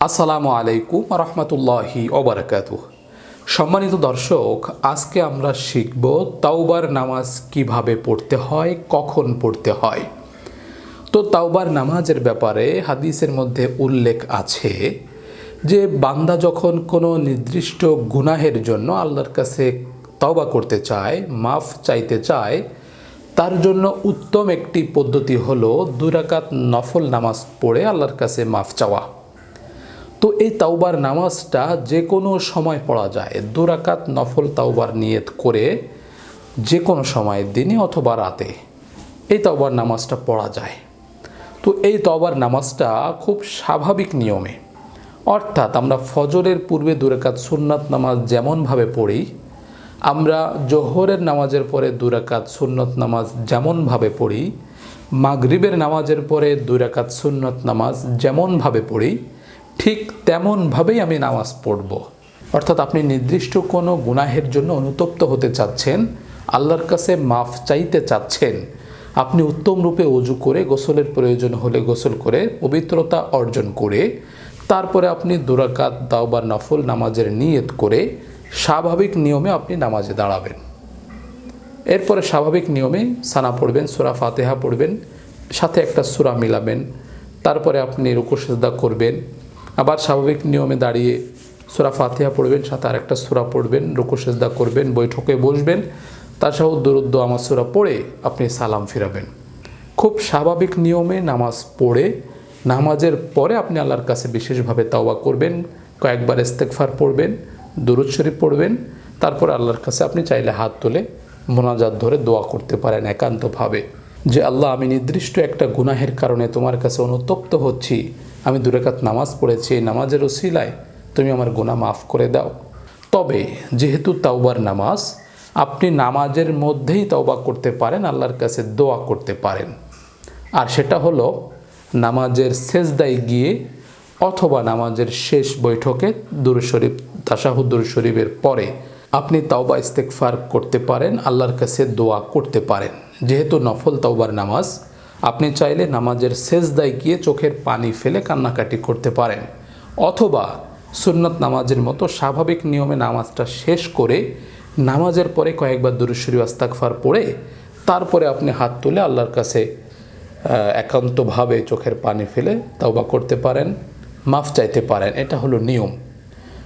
আসসালামু আলাইকুম রহমতুল্লাহি ওবরাকাত সম্মানিত দর্শক, আজকে আমরা শিখব তাওবার নামাজ কীভাবে পড়তে হয়, কখন পড়তে হয়। তো তাওবার নামাজের ব্যাপারে হাদিসের মধ্যে উল্লেখ আছে যে, বান্দা যখন কোনো নির্দিষ্ট গুনাহের জন্য আল্লাহর কাছে তাওবা করতে চায়, মাফ চাইতে চায়, তার জন্য উত্তম একটি পদ্ধতি হলো দুরাকাত নফল নামাজ পড়ে আল্লাহর কাছে মাফ চাওয়া। তো এই তাওবার নামাজটা যে কোনো সময় পড়া যায়। দুরাকাত নফল তাওবার নিয়ত করে যে কোনো সময়, দিনে অথবা রাতে এই তাওবার নামাজটা পড়া যায়। তো এই তওবার নামাজটা খুব স্বাভাবিক নিয়মে। অর্থাৎ আমরা ফজরের পূর্বে দুরাকাত সুন্নাত নামাজ যেমনভাবে পড়ি, আমরা জোহরের নামাজের পরে দুরাকাত সুন্নত নামাজ যেমনভাবে পড়ি, মাগরিবের নামাজের পরে দুরাকাত সুন্নত নামাজ যেমনভাবে পড়ি ঠিক তেমনভাবেই আমি নামাজ পড়ব। অর্থাৎ আপনি নির্দিষ্ট কোনো গুনাহের জন্য অনুতপ্ত হতে চাচ্ছেন, আল্লাহর কাছে মাফ চাইতে চাচ্ছেন, আপনি উত্তম রূপে অজু করে গোসলের প্রয়োজন হলে গোসল করে, পবিত্রতা অর্জন করে, তারপরে আপনি দুরাকাত দাওবার নফল নামাজের নিয়ত করে স্বাভাবিক নিয়মে আপনি নামাজে দাঁড়াবেন। এরপরে স্বাভাবিক নিয়মে সানা পড়বেন, সুরা ফাতেহা পড়বেন, সাথে একটা সুরা মিলাবেন, তারপরে আপনি রুকুসেজদা করবেন আবার স্বাভাবিক নিয়মে দাঁড়িয়ে সুরা ফাতিহা পড়বেন, সাথে আরেকটা সুরা পড়বেন রুকুসেজদা করবেন, বৈঠকে বসবেন। সহ দুরুদ্দ আমার সুরা পড়ে আপনি সালাম ফিরাবেন। খুব স্বাভাবিক নিয়মে নামাজ পড়ে, নামাজের পরে আপনি আল্লাহর কাছে বিশেষভাবে তাওবা করবেন, কয়েকবার ইস্তেকফার পড়বেন, দুরুদ শরীফ পড়বেন, তারপর আল্লাহর কাছে আপনি চাইলে হাত তুলে মোনাজাত ধরে দোয়া করতে পারেন একান্তভাবে। যে আল্লাহ, আমি নির্দিষ্ট একটা গুনাহের কারণে তোমার কাছে অনুতপ্ত হচ্ছি আমি দুরেকাত নামাজ পড়েছি, এই নামাজের ওসিলায় তুমি আমার গোনা মাফ করে দাও। তবে যেহেতু তাওবার নামাজ, আপনি নামাজের মধ্যেই তওবা করতে পারেন, আল্লাহর কাছে দোয়া করতে পারেন। আর সেটা হলো নামাজের শেষদায় গিয়ে অথবা নামাজের শেষ বৈঠকে দুর শরীফ তাসাহুদ্দুর শরীফের পরে আপনি তাওবা ইস্তেকফার করতে পারেন, আল্লাহর কাছে দোয়া করতে পারেন। যেহেতু নফল তাওবার নামাজ আপনি চাইলে নামাজের শেষদায় গিয়ে চোখের পানি ফেলে কান্নাকাটি করতে পারেন। অথবা সুন্নত নামাজের মতো স্বাভাবিক নিয়মে নামাজটা শেষ করে নামাজের পরে কয়েকবার দুরুশ্বরী আস্তাকফার পড়ে তারপরে আপনি হাত তুলে আল্লাহর কাছে একান্তভাবে চোখের পানি ফেলে তাওবা করতে পারেন, মাফ চাইতে পারেন। এটা হলো নিয়ম।